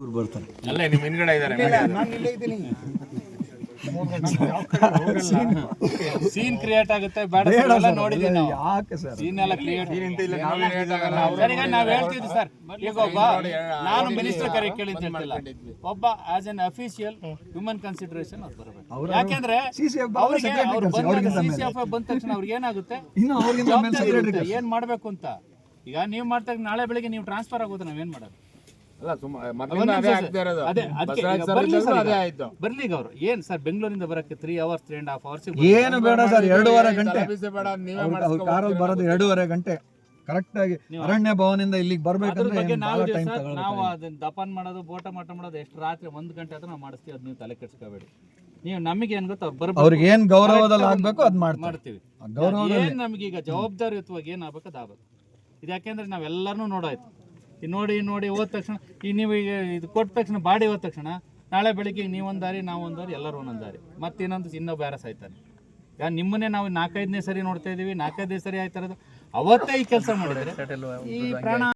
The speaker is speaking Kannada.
ಇವ್ರು ಬರ್ತಾರೆ. ಅಲ್ಲೇ ನಿಮ್ ಹಿಂದ್ಗಡೆ ಇದಾರೆ ಸೀನ್ ಕ್ರಿಯೇಟ್ ಆಗುತ್ತೆ ಬೇಡ ಎಲ್ಲ ನೋಡಿದೀವಿ ನಾವು. ಯಾಕೆ ಸರ್? ಸೀನ್ ಎಲ್ಲ ಕ್ರಿಯೇಟ್ ಸರ್ ಈಗ ನಾವ್ ಹೇಳ್ತಿದ್ವಿ ಸರ್. ಈಗ ಒಬ್ಬ ನಾನು ಮಿನಿಸ್ಟರ್ ಕರೆ ಒಬ್ಬ as an official human consideration ಅವ್ರು ಬರಬೇಕು. ಯಾಕೆಂದ್ರೆ ಅವ್ರಿಗೆ ಅವ್ರು ಬಂದಾಗ ಬಂದ ತಕ್ಷಣ ಅವ್ರಿಗೆ ಏನಾಗುತ್ತೆ? ಏನ್ ಮಾಡ್ಬೇಕು ಅಂತ? ಈಗ ನೀವು ಮಾಡ್ದಾಗ ನಾಳೆ ಬೆಳಿಗ್ಗೆ ನೀವು ಟ್ರಾನ್ಸ್ಫರ್ ಆಗೋದು ನಾವೇನ್ ಮಾಡೋದು? ಬರ್ಲಿ ಅವರು. ಏನ್ ಸರ್ ಬೆಂಗಳೂರಿಂದ ಬರಕ್ಕೆ three hours three and half hours ಏನು ಬೇಡ ಸರ್ ಎರಡೂವರೆ ಗಂಟೆ. ಕಾರಲ್ಲಿ ಬರೋದು ಎರಡೂವರೆ ಗಂಟೆ. ಕರೆಕ್ಟ್ ಆಗಿ ಅರಣ್ಯ ಭವನದಿಂದ ಇಲ್ಲಿಗೆ ಬರ್ಬೇಕಂದ್ರೆ ನಾವು ಟೈಮ್ ನಾವು ಅದನ್ನ ದಪನ್ ಮಾಡೋದು ಬೋಟ ಮಾಟ ಮಾಡೋದು ಎಷ್ಟು ರಾತ್ರಿ ಒಂದ್ ಗಂಟೆ ಆದ್ರೂ ನಾವು ಮಾಡಿಸ್ತೀವಿ ಅದ್ ನೀವು ತಲೆ ಕೆಡ್ಸ್ಕೋಬೇಡಿ. ನೀವು ನಮಗೆ ಏನ್ ಗೊತ್ತಾ ಅವ್ರು ಬರ್ಬೇಕು. ಅವ್ರಿಗೆ ಏನ್ ಗೌರವದಲ್ಲಿ ಆಗ್ಬೇಕು ಅದ್ ಮಾಡ್ತೀವಿ. ಗೌರವ ನಮ್ಗೆ ಈಗ ಜವಾಬ್ದಾರಿಯುತವಾಗಿ ಏನ್ ಆಗ್ಬೇಕು ಅದು ಆಗ್ಬೇಕು. ಇದು ಯಾಕೆಂದ್ರೆ ನಾವೆಲ್ಲರನ್ನೂ ನೋಡಾಯ್ತು. ನೋಡಿ ನೋಡಿ, ಹೋದ ತಕ್ಷಣ, ಈ ನೀವು ಈಗ ಇದು ಕೊಟ್ಟ ತಕ್ಷಣ ಬಾಡಿ ಹೋದ ತಕ್ಷಣ, ನಾಳೆ ಬೆಳಿಗ್ಗೆ ನೀವೊಂದು ದಾರಿ ನಾವೊಂದು ದಾರಿ, ಎಲ್ಲರೂ ಒಂದೊಂದು ದಾರಿ. ಮತ್ತೆ ಇನ್ನೊಂದು ಇನ್ನೊಬ್ಬ ಬೇರೆ ಸಾಯ್ತಾನೆ. ಈಗ ನಿಮ್ಮನ್ನೇ ನಾವು ನಾಲ್ಕೈದನೇ ಸರಿ ನೋಡ್ತಾ ಇದೀವಿ, ನಾಲ್ಕೈದನೇ ಸರಿ ಆಯ್ತಾ ಇರೋದು. ಅವತ್ತೇ ಈ ಕೆಲಸ ಮಾಡಿದ್ರೆ ಈ ಪ್ರಾಣ